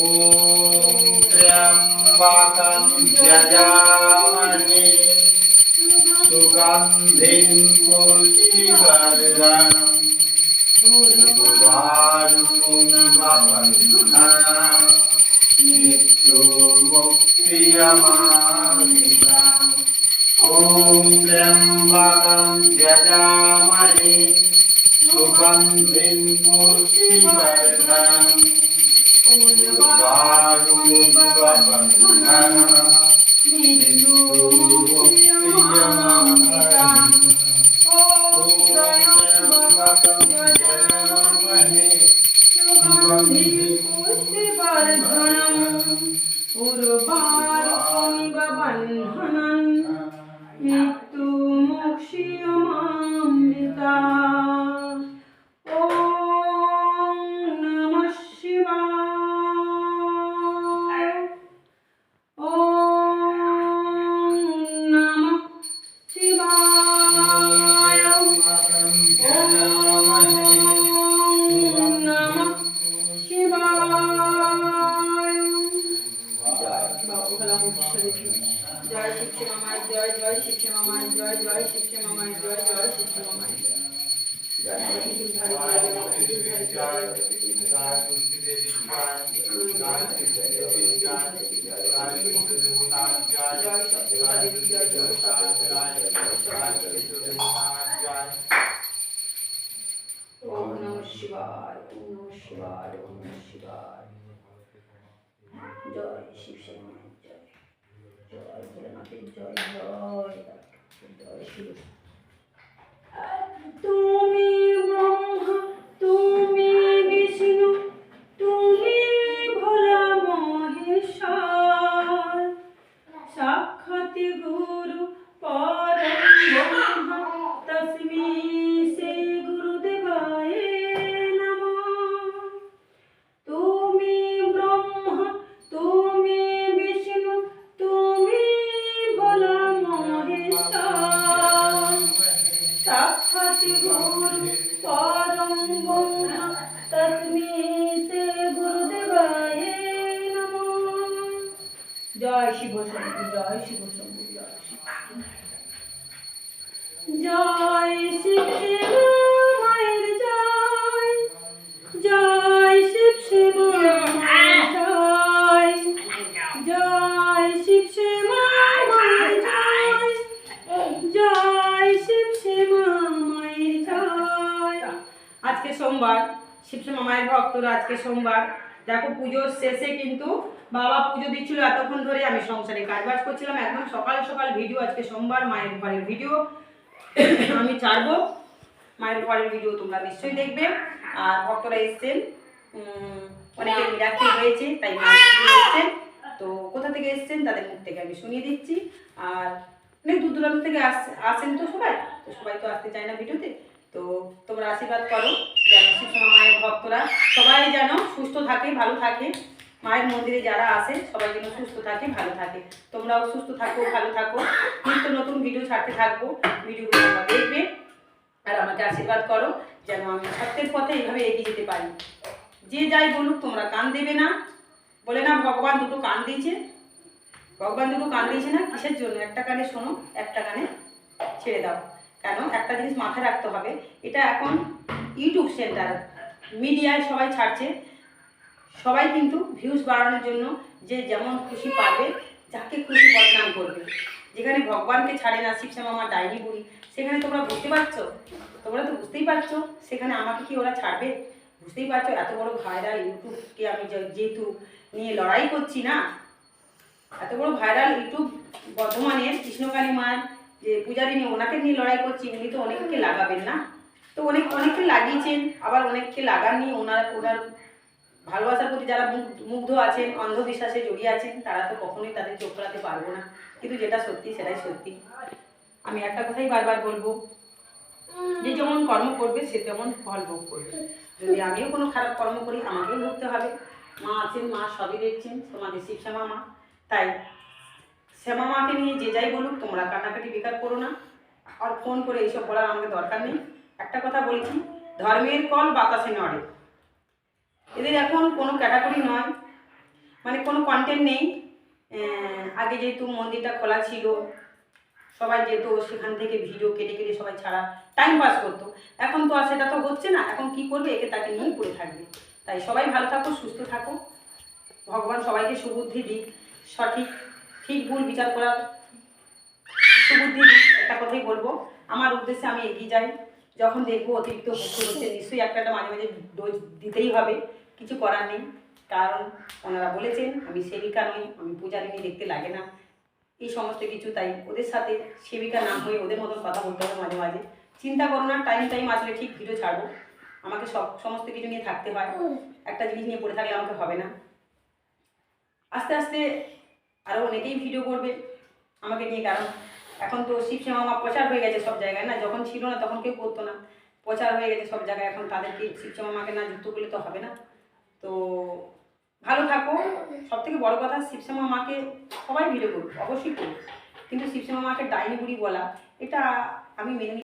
ॐ त्र्यम्बकं यजामहे सुगन्धिं पुष्टिवर्धनम् मृत्युर्मुक्तियमामिता ॐ त्र्यम्बकं यजामहे सुगन्धिं पुष्टिवर्धनम् Urubá chiquinho mais dois, dois chiquinho mais dois, dois chiquinho mais dois, dois chiquinho mais dois. Om Namah Shivaya, Om Namah Shivaya, Om Namah Shivaya. Jai Shiv Shakti. Shiva Shambhu জয় জয় ভোলেনাথের জয় জয় জয় শিব জয় শিব শম্ভু, জয় শিব শম্ভু, জয় শিব শিব মায়ের জয়। জয় শিব শিব জয়। জয় শিব শিব, মায়ের জয়। জয় শিব শিব জয়। আজকে সোমবার শিবশ্যামা মায়ের ভক্তরা আজকে সোমবার দেখো পুজোর শেষে কিন্তু বাবা পুজো দিচ্ছিল এতক্ষণ ধরে আমি সংসারে কাজ বাজ করছিলাম। একদম সকাল সকাল ভিডিও, আজকে সোমবার, মায়ের ঘরের ভিডিও। আমি ছাড়বো। মায়ের ঘরের ভিডিও তোমরা নিশ্চয়ই দেখবে। আর ভক্তরা এসছেন। অনেকে মিরাক্কেল হয়েছে, তাই এসছেন। তো কোথা থেকে এসছেন তাদের মুখ থেকে আমি শুনিয়ে দিচ্ছি। আর অনেক দূর দূরান্ত থেকে আস আসেন তো সবাই। তো সবাই তো আসতে চায় না ভিডিওতে। তো তোমরা আশীর্বাদ করো। যেন শিবসমা মায়ের ভক্তরা সবাই যেন সুস্থ থাকে, ভালো থাকে। মায়ের মন্দিরে যারা আসে, সবাই যেন সুস্থ থাকে, ভালো থাকে। তোমরাও সুস্থ থাকো, ভালো থাকো। নিত্য নতুন ভিডিও ছাড়তে থাকব। ভিডিওগুলো তোমরা দেখবে আর আমাকে আশীর্বাদ করো যেন আমি সত্যের পথে এইভাবে এগিয়ে যেতে পারি। যে যাই বলুক, তোমরা কান দেবে না। বলে না, ভগবান দুটো কান দিয়েছে। ভগবান দুটো কান দিয়েছে না? কিসের জন্য? একটা কানে শোনো, একটা কানে ছেড়ে দাও। কেন? একটা জিনিস মাথায় রাখতে হবে। এটা এখন ইউটিউব সেন্টার। মিডিয়ায় সবাই ছাড়ছে। সবাই কিন্তু ভিউজ বাড়ানোর জন্য যে যেমন খুশি পাবে যাকে খুশি বদনাম করবে। যেখানে ভগবানকে ছাড়ে না শিবশ্যাম আমার ডায়েরি বুড়ি, সেখানে তোমরা বুঝতে পারছ? তোমরা তো বুঝতেই পারছ। সেখানে আমাকে কি ওরা ছাড়বে? বুঝতেই পারছ, এত বড় ভাইরাল ইউটিউবকে আমি যেহেতু নিয়ে লড়াই করছি না, এত বড় ভাইরাল ইউটিউব বর্ধমানের কৃষ্ণকালী মার যে পূজারিনী ওনাকে নিয়ে লড়াই করছি, উনি তো অনেককে লাগাবেন না? তো অনেক, অনেককে লাগিয়েছেন, আবার অনেককে লাগাননি। ওনার ওনার ভালোবাসার প্রতি যারা মুগ্ধ- আছেন, অন্ধবিশ্বাসে জড়িয়ে আছেন, তারা তো কখনোই তাদের চোখ ফেরাতে পারব না। কিন্তু যেটা সত্যি, সেটাই সত্যি। আমি একটা কথাই বারবার বলব, যে যেমন কর্ম করবে, সে তেমন ফল ভোগ করবে। যদি আমিও কোনো খারাপ কর্ম করি, আমাকেও ভুগতে হবে। মা আছেন, মা সবই দেখছেন, তোমাদের শিবশ্যামা মা। তাই শ্যামা মাকে নিয়ে যে যাই বলুক, তোমরা কান্নাকাটি বেকার করো না। আর ফোন করে এইসব বলার আমাকে দরকার নেই। একটা কথা বলছি, ধর্মের কল বাতাসে নড়ে। এদের এখন কোনো ক্যাটাগরি নয় মানে কোনো কন্টেন্ট নেই। আগে যেহেতু মন্দিরটা খোলা ছিল, সবাই যেত সেখান থেকে ভিডিও কেটে কেটে সবাই ছাড়া টাইম পাস করতো, এখন তো আর সেটা তো হচ্ছে না, এখন কি করবে, একে তাকে নিয়েই পড়ে থাকবে। তাই সবাই ভালো থাকো, সুস্থ থাকো। ভগবান সবাইকে সুবুদ্ধি দিক, সঠিক, ঠিক ভুল বিচার করার সুবুদ্ধি দিক, একটা কথাই বলব। আমার উদ্দেশ্যে আমি এগিয়ে যাই। যখন দেখব অতিরিক্ত হচ্ছে, নিশ্চয়ই একটা মাঝে মাঝে ডোজ দিতেই হবে, কিছু করার নেই। কারণ ওনারা বলেছেন, আমি সেবিকা নই, আমি পূজারিনী দেখতে লাগে না। এই সমস্ত কিছু, তাই ওদের সাথে সেবিকা না হয়ে ওদের মতন কথা বলতে হবে মাঝে মাঝে। চিন্তা করো না টাইম টাইম আসলে ঠিক ভিডিও ছাড়বো। আমাকে সব, সমস্ত কিছু নিয়ে থাকতে হয়। একটা জিনিস নিয়ে পড়ে থাকলে আমাকে হবে না। আস্তে আস্তে আরও অনেকেই ভিডিও করবে আমাকে নিয়ে, কারণ এখন তো শিবসেমা মা প্রচার হয়ে গেছে সব জায়গায়, না? যখন ছিল না তখন কেউ করতো না। প্রচার হয়ে গেছে সব জায়গায়, এখন তাদেরকে শিব মাকে না যুক্ত করলে তো হবে না। তো ভালো থাকো। সব থেকে বড়ো কথা, শিব মাকে সবাই ভিডিও করুক, অবশ্যই করুক। কিন্তু শিব মাকে ডাইনি বলা, এটা আমি মেনে